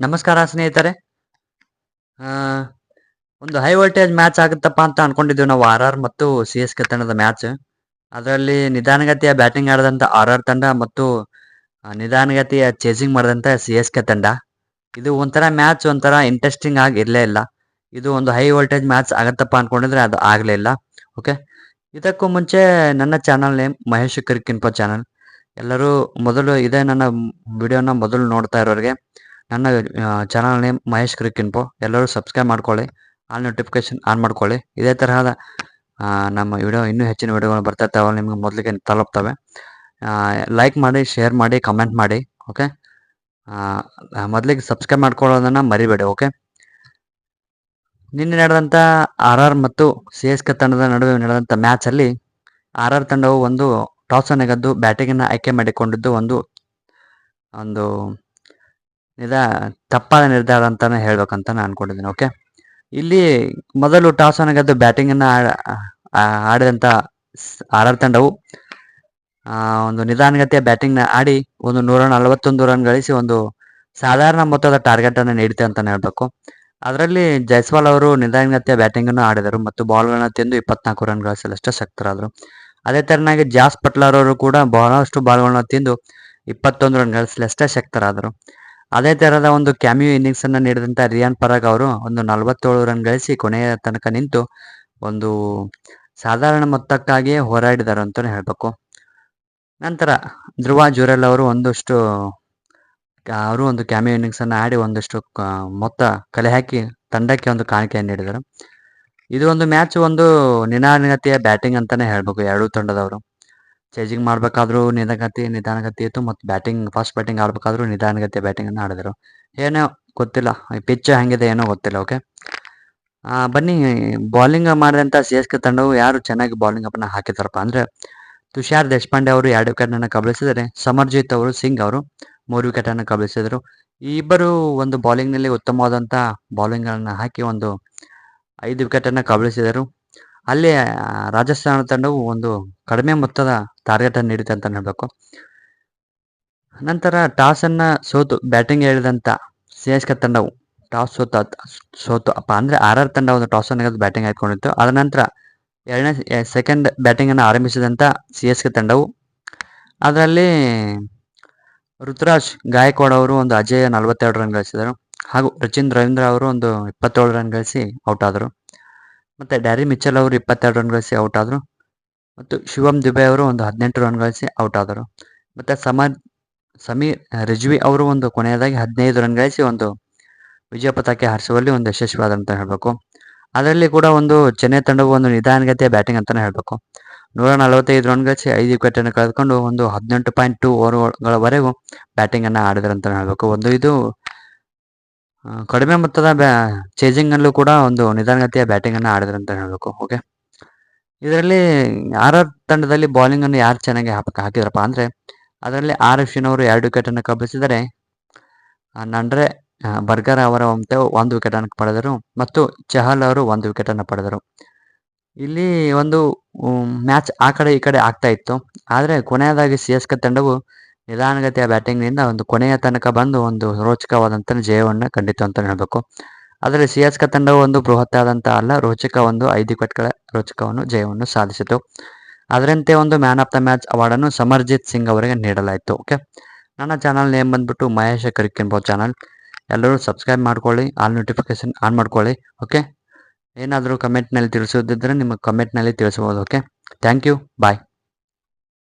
ನಮಸ್ಕಾರ ಸ್ನೇಹಿತರೆ. ಒಂದು ಹೈ ವೋಲ್ಟೇಜ್ ಮ್ಯಾಚ್ ಆಗುತ್ತಪ್ಪ ಅಂತ ಅನ್ಕೊಂಡಿದ್ವಿ ನಾವು ಆರ್ ಆರ್ ಮತ್ತು ಸಿ ಎಸ್ ಕೆ ತಂಡದ ಮ್ಯಾಚ್ ಅದರಲ್ಲಿ ನಿಧಾನಗತಿಯ ಬ್ಯಾಟಿಂಗ್ ಆಡಿದಂಥ ಆರ್ ಆರ್ ತಂಡ ಮತ್ತು ನಿಧಾನಗತಿಯ ಚೇಸಿಂಗ್ ಮಾಡಿದಂತ ಸಿ ಎಸ್ ಕೆ ತಂಡ. ಇದು ಒಂಥರ ಮ್ಯಾಚ್ ಒಂಥರ ಇಂಟ್ರೆಸ್ಟಿಂಗ್ ಆಗಿ ಇರಲೇ ಇಲ್ಲ. ಇದು ಒಂದು ಹೈ ವೋಲ್ಟೇಜ್ ಮ್ಯಾಚ್ ಆಗತ್ತಪ್ಪ ಅನ್ಕೊಂಡಿದ್ರೆ ಅದು ಆಗಲೇ ಇಲ್ಲ. ಓಕೆ ಇದಕ್ಕೂ ಮುಂಚೆ ನನ್ನ ಚಾನಲ್ ನೇಮ್ ಮಹೇಶ್ ಕ್ರಿಕಿನ್ಪೋ ಚಾನಲ್ ಎಲ್ಲರೂ ಮೊದಲು ಇದೇ ನನ್ನ ವಿಡಿಯೋನ ಮೊದಲು ನೋಡ್ತಾ ಇರೋರಿಗೆ ನನ್ನ ಚಾನಲ್ ನೇಮ್ ಮಹೇಶ್ ಕ್ರಿಕಿನ್ಪೋ ಎಲ್ಲರೂ ಸಬ್ಸ್ಕ್ರೈಬ್ ಮಾಡ್ಕೊಳ್ಳಿ. ಆಲ್ ನೋಟಿಫಿಕೇಶನ್ ಆನ್ ಮಾಡ್ಕೊಳ್ಳಿ. ಇದೇ ತರಹದ ನಮ್ಮ ವಿಡಿಯೋ ಇನ್ನೂ ಹೆಚ್ಚಿನ ವಿಡಿಯೋಗಳು ಬರ್ತಾ ಇರ್ತಾವೆ ನಿಮ್ಗೆ ಮೊದಲಿಗೆ ತಲುಪ್ತವೆ. ಲೈಕ್ ಮಾಡಿ ಶೇರ್ ಮಾಡಿ ಕಮೆಂಟ್ ಮಾಡಿ ಓಕೆ ಮೊದಲಿಗೆ ಸಬ್ಸ್ಕ್ರೈಬ್ ಮಾಡ್ಕೊಳ್ಳೋದನ್ನು ಮರಿಬೇಡಿ ಓಕೆ ನಿನ್ನೆ ನಡೆದಂಥ ಆರ್ ಆರ್ ಮತ್ತು ಸಿ ಎಸ್ ಕೆ ತಂಡದ ನಡುವೆ ನಡೆದಂಥ ಮ್ಯಾಚಲ್ಲಿ ಆರ್ ಆರ್ ತಂಡವು ಒಂದು ಟಾಸ್ ಅನ್ನು ಗೆದ್ದು ಬ್ಯಾಟಿಂಗನ್ನು ಆಯ್ಕೆ ಮಾಡಿಕೊಂಡಿದ್ದು ಒಂದು ಒಂದು ನಿದ ತಪ್ಪಾದ ನಿರ್ಧಾರ ಅಂತಾನೆ ಹೇಳ್ಬೇಕಂತ ನಾನು ಅನ್ಕೊಂಡಿದ್ದೀನಿ ಓಕೆ ಇಲ್ಲಿ ಮೊದಲು ಟಾಸ್ ಅನ್ನು ಗೆದ್ದು ಬ್ಯಾಟಿಂಗ್ ಅನ್ನ ಆಡಿದಂತ ಆರ್ ತಂಡವು ಒಂದು ನಿಧಾನಗತಿಯ ಬ್ಯಾಟಿಂಗ್ನ ಆಡಿ ಒಂದು ನೂರ ನಲವತ್ತೊಂದು ರನ್ ಗಳಿಸಿ ಒಂದು ಸಾಧಾರಣ ಮೊತ್ತದ ಟಾರ್ಗೆಟ್ ಅನ್ನು ನೀಡಿತೆ ಅಂತಾನೆ ಹೇಳ್ಬೇಕು. ಅದರಲ್ಲಿ ಜೈಸ್ವಾಲ್ ಅವರು ನಿಧಾನಗತಿಯ ಬ್ಯಾಟಿಂಗ್ ಅನ್ನು ಆಡಿದರು ಮತ್ತು ಬಾಲ್ಗಳನ್ನ ತಿಂದು ಇಪ್ಪತ್ನಾಲ್ಕು ರನ್ ಗಳಿಸಲಷ್ಟೇ ಶಕ್ತರಾದರು. ಅದೇ ತೆರನಾಗಿ ಜಾಸ್ ಪಟ್ಲರ್ ಅವರು ಕೂಡ ಬಹಳಷ್ಟು ಬಾಲ್ಗಳನ್ನ ತಿಂದು ಇಪ್ಪತ್ತೊಂದು ರನ್ ಗಳಿಸಲಷ್ಟೇ ಶಕ್ತರಾದರು. ಅದೇ ತರಹದ ಒಂದು ಕ್ಯಾಮಿಯೋ ಇನ್ನಿಂಗ್ಸ್ ಅನ್ನ ನೀಡಿದಂತ ರಿಯಾನ್ ಪರಾಗ್ ಅವರು ಒಂದು ನಲವತ್ತೇಳು ರನ್ ಗಳಿಸಿ ಕೊನೆಯ ತನಕ ನಿಂತು ಒಂದು ಸಾಧಾರಣ ಮೊತ್ತಕ್ಕಾಗಿಯೇ ಹೋರಾಡಿದರು ಅಂತಾನೆ ಹೇಳ್ಬೇಕು. ನಂತರ ಧ್ರುವ ಜುರೆಲ್ ಅವರು ಒಂದಷ್ಟು, ಅವರು ಒಂದು ಕ್ಯಾಮಿಯೋ ಇನ್ನಿಂಗ್ಸ್ ಅನ್ನ ಆಡಿ ಒಂದಷ್ಟು ಮೊತ್ತ ಕಲೆ ಹಾಕಿ ತಂಡಕ್ಕೆ ಒಂದು ಕಾಣಿಕೆಯನ್ನು ನೀಡಿದರು. ಇದು ಒಂದು ಮ್ಯಾಚ್ ಒಂದು ನಿಧಾನಗತಿಯ ಬ್ಯಾಟಿಂಗ್ ಅಂತಾನೆ ಹೇಳ್ಬೇಕು, ಎರಡೂ ತಂಡದವರು. ಚೇಜಿಂಗ್ ಮಾಡಬೇಕಾದ್ರೂ ನಿಧಾನಗತಿ ನಿಧಾನಗತಿ ಇತ್ತು ಮತ್ತು ಬ್ಯಾಟಿಂಗ್ ಫಾಸ್ಟ್ ಬ್ಯಾಟಿಂಗ್ ಆಡಬೇಕಾದ್ರೂ ನಿಧಾನಗತಿಯ ಬ್ಯಾಟಿಂಗನ್ನು ಆಡಿದರು. ಏನೋ ಗೊತ್ತಿಲ್ಲ ಪಿಚ್ ಹೆಂಗಿದೆ ಏನೋ ಗೊತ್ತಿಲ್ಲ ಓಕೆ ಬನ್ನಿ ಬೌಲಿಂಗ್ ಮಾಡಿದಂಥ ಸಿ ಕೆ ತಂಡವು ಯಾರು ಚೆನ್ನಾಗಿ ಬೌಲಿಂಗ್ ಅಪ್ಪನ್ನ ಹಾಕಿದಾರಪ್ಪ ಅಂದ್ರೆ, ತುಷಾರ್ ದೇಶಪಾಂಡೆ ಅವರು ಎರಡು ವಿಕೆಟನ್ನು ಕಬಳಿಸಿದರೆ ಸಮರ್ಜಿತ್ ಅವರು, ಸಿಂಗ್ ಅವರು ಮೂರು ವಿಕೆಟನ್ನು ಕಬಳಿಸಿದರು. ಈ ಇಬ್ಬರು ಒಂದು ಬೌಲಿಂಗ್ನಲ್ಲಿ ಉತ್ತಮವಾದಂಥ ಉತ್ತಮವಾದಂತ ಬೌಲಿಂಗ್ ಅನ್ನ ಹಾಕಿ ಒಂದು ಐದು ವಿಕೆಟನ್ನು ಕಬಳಿಸಿದರು. ಅಲ್ಲಿ ರಾಜಸ್ಥಾನ ತಂಡವು ಒಂದು ಕಡಿಮೆ ಮೊತ್ತದ ಟಾರ್ಗೆಟ್ ಅನ್ನು ನೀಡಿದೆ ಅಂತ ಹೇಳ್ಬೇಕು. ನಂತರ ಟಾಸ್ ಅನ್ನ ಸೋತು ಬ್ಯಾಟಿಂಗ್ ಹೇಳಿದಂತ ಸಿ ಎಸ್ ಕೆ ತಂಡವು ಟಾಸ್ ಸೋತು ಸೋತು, ಅಪ್ಪ, ಅಂದ್ರೆ ಆರ್ ಆರ್ ತಂಡ ಒಂದು ಟಾಸ್ ಅನ್ನು ಬ್ಯಾಟಿಂಗ್ ಆಯ್ಕೊಂಡಿತ್ತು ಅದ ನಂತರ ಎರಡನೇ ಸೆಕೆಂಡ್ ಬ್ಯಾಟಿಂಗ್ ಅನ್ನು ಆರಂಭಿಸಿದಂತ ಸಿ ಎಸ್ ಕೆ ತಂಡವು ಅದರಲ್ಲಿ ಋತುರಾಜ್ ಗಾಯಕ್ವಾಡ್ ಅವರು ಒಂದು ಅಜೇಯ ನಲವತ್ತೆರಡು ರನ್ ಗಳಿಸಿದರು. ಹಾಗೂ ರಚಿನ್ ರವೀಂದ್ರ ಅವರು ಒಂದು ಇಪ್ಪತ್ತೇಳು ರನ್ ಗಳಿಸಿ ಔಟ್ ಆದರು. ಮತ್ತೆ ಡ್ಯಾರಿ ಮಿಚ್ಚಲ್ ಅವರು ಇಪ್ಪತ್ತೆರಡು ರನ್ ಗಳಿಸಿ ಔಟ್ ಆದರು. ಮತ್ತು ಶಿವಮ್ ದುಬೆ ಅವರು ಒಂದು ಹದಿನೆಂಟು ರನ್ ಗಳಿಸಿ ಔಟ್ ಆದರು. ಮತ್ತೆ ಸಮರ್ ಸಮೀರ್ ರಿಜ್ವಿ ಅವರು ಒಂದು ಕೊನೆಯದಾಗಿ ಹದಿನೈದು ರನ್ ಗಳಿಸಿ ಒಂದು ವಿಜಯ ಪತಾಕೆ ಹಾರಿಸುವಲ್ಲಿ ಒಂದು ಯಶಸ್ವಿಯಾದಂತ ಹೇಳಬೇಕು. ಅದರಲ್ಲಿ ಕೂಡ ಒಂದು ಚೆನ್ನೈ ತಂಡವು ಒಂದು ನಿಧಾನಗತಿಯ ಬ್ಯಾಟಿಂಗ್ ಅಂತಾನೆ ಹೇಳಬೇಕು. ನೂರ ನಲವತ್ತೈದು ರನ್ ಗಳಿಸಿ ಐದು ವಿಕೆಟ್ ಅನ್ನು ಕಳೆದುಕೊಂಡು ಒಂದು ಹದಿನೆಂಟು ಪಾಯಿಂಟ್ ಟೂ ಓವರ್ಗಳವರೆಗೂ ಬ್ಯಾಟಿಂಗ್ ಅನ್ನು ಆಡಿದ್ರು ಅಂತ ಹೇಳಬೇಕು. ಒಂದು ಇದು ಕಡಿಮೆ ಮೊತ್ತದ ಬ್ಯಾ ಚೇಜಿಂಗಲ್ಲೂ ಕೂಡ ಒಂದು ನಿಧಾನಗತಿಯ ಬ್ಯಾಟಿಂಗ್ ಅನ್ನ ಆಡಿದ್ರು ಅಂತ ಹೇಳಬೇಕು ಓಕೆ ಇದರಲ್ಲಿ ಆರ್ ಆರ್ ತಂಡದಲ್ಲಿ ಬೌಲಿಂಗ್ ಅನ್ನು ಯಾರು ಚೆನ್ನಾಗಿ ಹಾಕ ಹಾಕಿದ್ರಪ್ಪ ಅಂದ್ರೆ ಅದರಲ್ಲಿ ಆರ್ ಅಶ್ವಿನ್ ಅವರು ಎರಡು ವಿಕೆಟ್ ಅನ್ನು ಕಬಳಿಸಿದರೆ ಆ, ನಂಡ್ರೆ ಬರ್ಗರ್ ಅವರ ಒಂದು ಒಂದು ವಿಕೆಟ್ ಅನ್ನು ಪಡೆದರು ಮತ್ತು ಚಹಲ್ ಅವರು ಒಂದು ವಿಕೆಟ್ ಅನ್ನು ಪಡೆದರು. ಇಲ್ಲಿ ಒಂದು ಮ್ಯಾಚ್ ಆ ಕಡೆ ಈ ಕಡೆ ಆಗ್ತಾ ಇತ್ತು. ಆದರೆ ಕೊನೆಯದಾಗಿ ಸಿ ಎಸ್ ಕೆ ತಂಡವು ನಿಧಾನಗತಿಯ ಬ್ಯಾಟಿಂಗ್ನಿಂದ ಒಂದು ಕೊನೆಯ ತನಕ ಬಂದು ಒಂದು ರೋಚಕವಾದಂಥ ಜಯವನ್ನು ಕಂಡಿತು ಅಂತ ಹೇಳಬೇಕು. ಆದರೆ ಸಿ ಎಸ್ ಕೆ ತಂಡವು ಒಂದು ಬೃಹತ್ತಾದಂಥ ಅಲ್ಲ, ರೋಚಕ ಒಂದು ಐದು ವಿಕೆಟ್ಗಳ ರೋಚಕವನ್ನು, ಜಯವನ್ನು ಸಾಧಿಸಿತು. ಅದರಂತೆ ಒಂದು ಮ್ಯಾನ್ ಆಫ್ ದ ಮ್ಯಾಚ್ ಅವಾರ್ಡನ್ನು ಸಮರ್ಜಿತ್ ಸಿಂಗ್ ಅವರಿಗೆ ನೀಡಲಾಯಿತು. ಓಕೆ? ನನ್ನ ಚಾನಲ್ ನೇಮ್ ಬಂದ್ಬಿಟ್ಟು ಮಹೇಶ ಕರಿಕೆಂಬೋ ಚಾನಲ್. ಎಲ್ಲರೂ ಸಬ್ಸ್ಕ್ರೈಬ್ ಮಾಡ್ಕೊಳ್ಳಿ, ಆಲ್ ನೋಟಿಫಿಕೇಶನ್ ಆನ್ ಮಾಡ್ಕೊಳ್ಳಿ. ಓಕೆ? ಏನಾದರೂ ಕಮೆಂಟ್ನಲ್ಲಿ ತಿಳಿಸೋದಿದ್ದರೆ ನಿಮ್ಮ ಕಮೆಂಟ್ನಲ್ಲಿ ತಿಳಿಸ್ಬೋದು ಓಕೆ? Thank you. ಬಾಯ್.